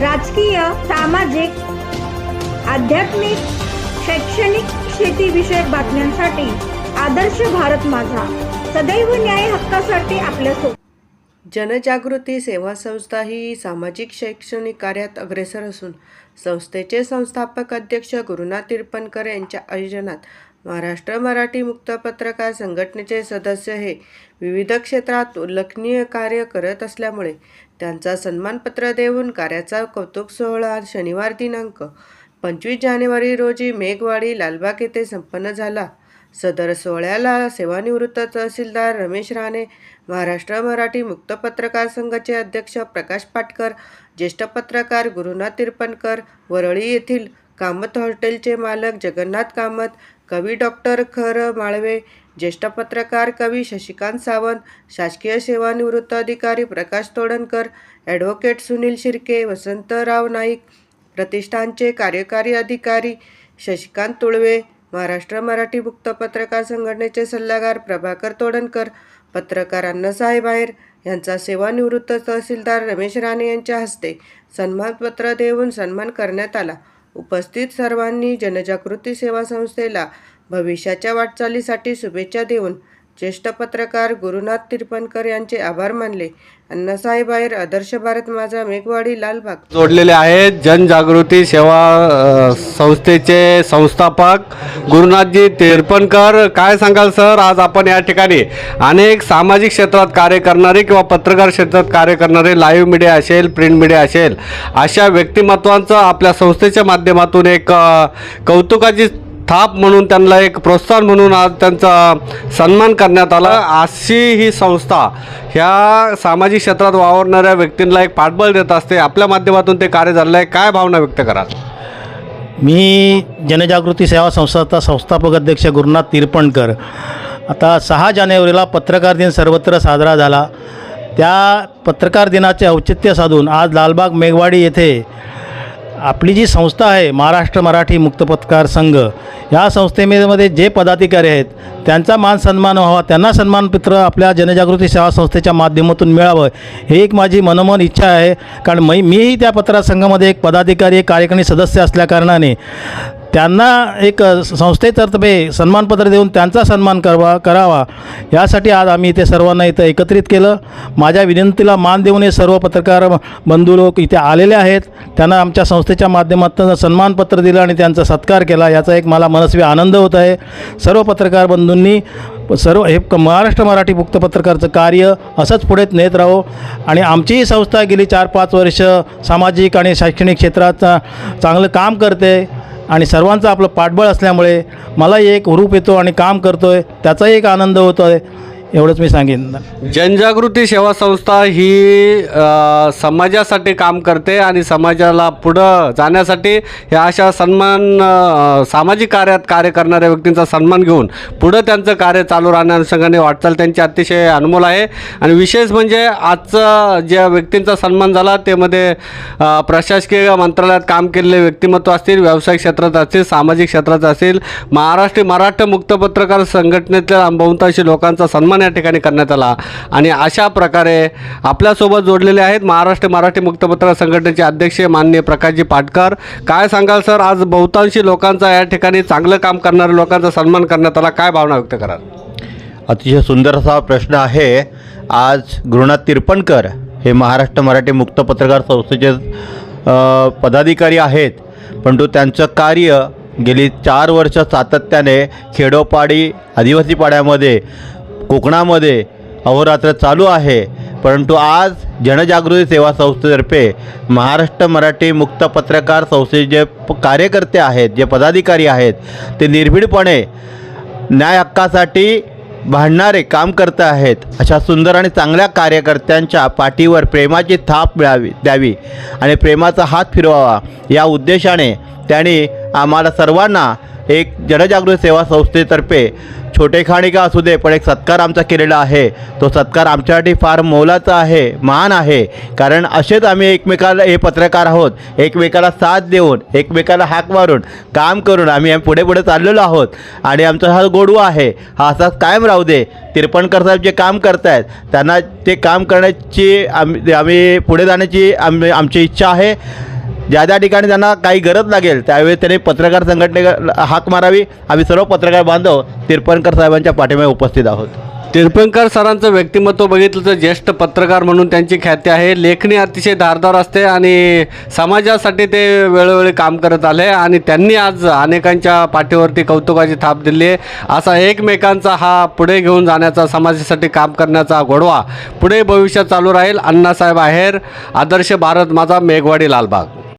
राजकीय सामाजिक आध्यात्मिक शैक्षणिक शेतीविषयक बातम्यांसाठी आदर्श भारत माझा. सदैव न्याय हक्कासाठी आपल्यासोबत जनजागृती सेवा संस्था ही सामाजिक शैक्षणिक कार्यात अग्रेसर असून संस्थेचे संस्थापक अध्यक्ष गुरुनाथ तिरपणकर यांच्या आयोजनात महाराष्ट्र मराठी मुक्त पत्रकार संघटनेचे सदस्य हे विविध क्षेत्रात उल्लेखनीय कार्य करत असल्यामुळे त्यांचा सन्मानपत्र देऊन कार्याचा कौतुक सोहळा शनिवार दिनांक पंचवीस जानेवारी रोजी मेघवाडी लालबाग येथे संपन्न झाला. सदर सोहळ्याला सेवानिवृत्त तहसीलदार रमेश राणे महाराष्ट्र मराठी मुक्त पत्रकार संघाचे अध्यक्ष प्रकाश पाटकर ज्येष्ठ पत्रकार गुरुनाथ तिरपणकर वरळी येथील कामत हॉटेलचे मालक जगन्नाथ कामत कवी डॉक्टर खर माळवे ज्येष्ठ पत्रकार कवी शशिकांत सावंत शासकीय सेवानिवृत्त अधिकारी प्रकाश तोडणकर ॲडव्होकेट सुनील शिर्के वसंतराव नाईक प्रतिष्ठानचे कार्यकारी अधिकारी शशिकांत तुळवे महाराष्ट्र मराठी मुक्त पत्रकार संघटनेचे सल्लागार प्रभाकर तोडणकर पत्रकार अण्णासाहेब आहेर यांचा सेवानिवृत्त तहसीलदार रमेश राणे यांच्या हस्ते सन्मानपत्र देऊन सन्मान करण्यात आला. उपस्थित सर्वांनी जनजागृती सेवा संस्थेला भविष्याच्या वाटचालीसाठी शुभेच्छा देऊन ज्येष्ठ पत्रकार गुरुनाथ तिरपणकर यांचे आभार मानले. अण्णासाहेब आहेर आदर्श भारत माझा मेघवाडी लालबाग जोडलेले आहेत जनजागृती सेवा संस्थेचे संस्थापक गुरुनाथजी तिरपणकर. काय सांगाल सर? आज आपण या ठिकाणी अनेक सामाजिक क्षेत्रात कार्य करणारे किंवा पत्रकार क्षेत्रात कार्य करणारे लाईव्ह मीडिया असेल प्रिंट मीडिया असेल अशा व्यक्तिमत्वांचं आपल्या संस्थेच्या माध्यमातून एक कौतुकाची थाप म्हणून त्यांना एक प्रोत्साहन म्हणून आज त्यांचा सन्मान करण्यात आला. अशी ही संस्था ह्या सामाजिक क्षेत्रात वावरणाऱ्या व्यक्तींना एक पाठबळ देत असते. आपल्या माध्यमातून ते कार्य झालं आहे. काय भावना व्यक्त कराल? मी जनजागृती सेवा संस्थाचा संस्थापक अध्यक्ष गुरुनाथ तिरपणकर. आता सहा जानेवारीला पत्रकार दिन सर्वत्र साजरा झाला. त्या पत्रकार दिनाचे औचित्य साधून आज लालबाग मेघवाडी येथे आपली जी संस्था आहे महाराष्ट्र मराठी मुक्त पत्रकार संघ या संस्थेमध्ये जे पदाधिकारी आहेत त्यांचा मान सन्मान व्हावा त्यांना सन्मानपत्र आपल्या जनजागृती सेवा संस्थेच्या माध्यमातून मिळावं हे एक माझी मनोमन इच्छा आहे. कारण मी मीही त्या पत्रकार संघामध्ये एक पदाधिकारी एक कार्यकारिणी सदस्य असल्याकारणाने त्यांना एक संस्थेतर्फे सन्मानपत्र देऊन त्यांचा सन्मान करवा करावा. यासाठी आज आम्ही इथे सर्वांना इथं एकत्रित केलं. माझ्या विनंतीला मान देऊन हे सर्व पत्रकार बंधू लोक इथे आलेले आहेत. त्यांना आमच्या संस्थेच्या माध्यमातून सन्मानपत्र दिलं आणि त्यांचा सत्कार केला. याचा एक मला मनस्वी आनंद होत आहे. सर्व पत्रकार बंधूंनी सर्व हे क- महाराष्ट्र मराठी मुक्त पत्रकारचं कार्य असंच पुढे नेत राहो. आणि आमचीही संस्था गेली चार पाच वर्ष सामाजिक आणि शैक्षणिक क्षेत्रात चांगलं काम करते. आणि सर्वांचं आपलं पाठबळ असल्यामुळे मलाही एक हुरूप येतो आणि काम करतो आहे त्याचाही एक आनंद होतो आहे एवढंच मी सांगेन. जनजागृती सेवा संस्था ही अ, समाजासाठी काम करते आणि समाजाला पुढं जाण्यासाठी ह्या अशा सन्मान अ, सामाजिक कार्यात कार्य करणाऱ्या व्यक्तींचा सन्मान घेऊन पुढं त्यांचं कार्य चालू राहण्या अनुषंगाने वाटचाल त्यांची अतिशय अनमोल आहे. आणि विशेष म्हणजे आजचं ज्या व्यक्तींचा सन्मान झाला ते मध्ये अ, प्रशासकीय मंत्रालयात काम केलेले व्यक्तिमत्व असतील व्यावसायिक क्षेत्रात असतील सामाजिक क्षेत्रात असतील महाराष्ट्र मराठा मुक्त पत्रकार संघटनेतल्या बहुतांशी लोकांचा सन्मान या ठिकाणी करण्यात आला. आणि अशा प्रकारे आपल्यासोबत जोडलेले आहेत महाराष्ट्र मराठी मुक्तपत्र संघटनेचे अध्यक्ष माननीय प्रकाशजी पाटकर. काय सांगाल सर? आज बहुतांशी लोकांचा या ठिकाणी चांगलं काम करणाऱ्या लोकांचा सन्मान करण्यात आला. काय भावना व्यक्त कराल? अतिशय सुंदर असा प्रश्न आहे. आज गृहनाथ तिरपणकर हे महाराष्ट्र मराठी मुक्त पत्रकार संस्थेचे पदाधिकारी आहेत. परंतु त्यांचं कार्य गेली चार वर्ष सातत्याने खेडोपाडी आदिवासी पाड्यामध्ये कोकणामध्ये अहोरात्र चालू आहे. परंतु आज जनजागृती सेवा संस्थेतर्फे महाराष्ट्र मराठी मुक्त पत्रकार संस्थेचे जे कार्यकर्ते आहेत जे पदाधिकारी आहेत ते निर्भीडपणे न्याय हक्कासाठी भांडणारे काम करत आहेत. अशा सुंदर आणि चांगल्या कार्यकर्त्यांच्या पाठीवर प्रेमाची थाप मिळावी द्यावी आणि प्रेमाचा हात फिरवावा या उद्देशाने त्यांनी आम्हाला सर्वांना एक जनजागृती सेवा संस्थेतर्फे छोटे खाणी का असू दे पण एक सत्कार आमचा केलेला आहे. तो सत्कार आमच्यासाठी फार मोलाचा आहे महान आहे. कारण असेच आम्ही एकमेकाला हे पत्रकार आहोत. एकमेकाला साथ देऊन एकमेकाला हाक मारून काम करून आम्ही पुढे पुढे चाललेलो आहोत. आणि आमचा हा गोडवा आहे. हा असाच कायम राहू दे. तिरपणकर साहेब जे काम करतायत त्यांना ते काम करण्याची आम्ही आम्ही पुढे जाण्याची आम आमची इच्छा आहे. ज्या ज्या ठिकाणी त्यांना काही गरज लागेल त्यावेळी त्यांनी पत्रकार संघटने हाक मारावी. आम्ही सर्व पत्रकार बांधव तिरपणकर साहेबांच्या पाठीमागे उपस्थित आहोत. तिरपणकर सरांचं व्यक्तिमत्व बघितलं तर ज्येष्ठ पत्रकार म्हणून त्यांची ख्याती आहे. लेखणी अतिशय धारदार असते आणि समाजासाठी ते वेळोवेळी काम करत आले आणि त्यांनी आज अनेकांच्या पाठीवरती कौतुकाची थाप दिली आहे. असा एकमेकांचा हा पुढे घेऊन जाण्याचा समाजासाठी काम करण्याचा गोडवा पुढे भविष्यात चालू राहील. अण्णासाहेब आहेर आदर्श भारत माझा मेघवाडी लालबाग.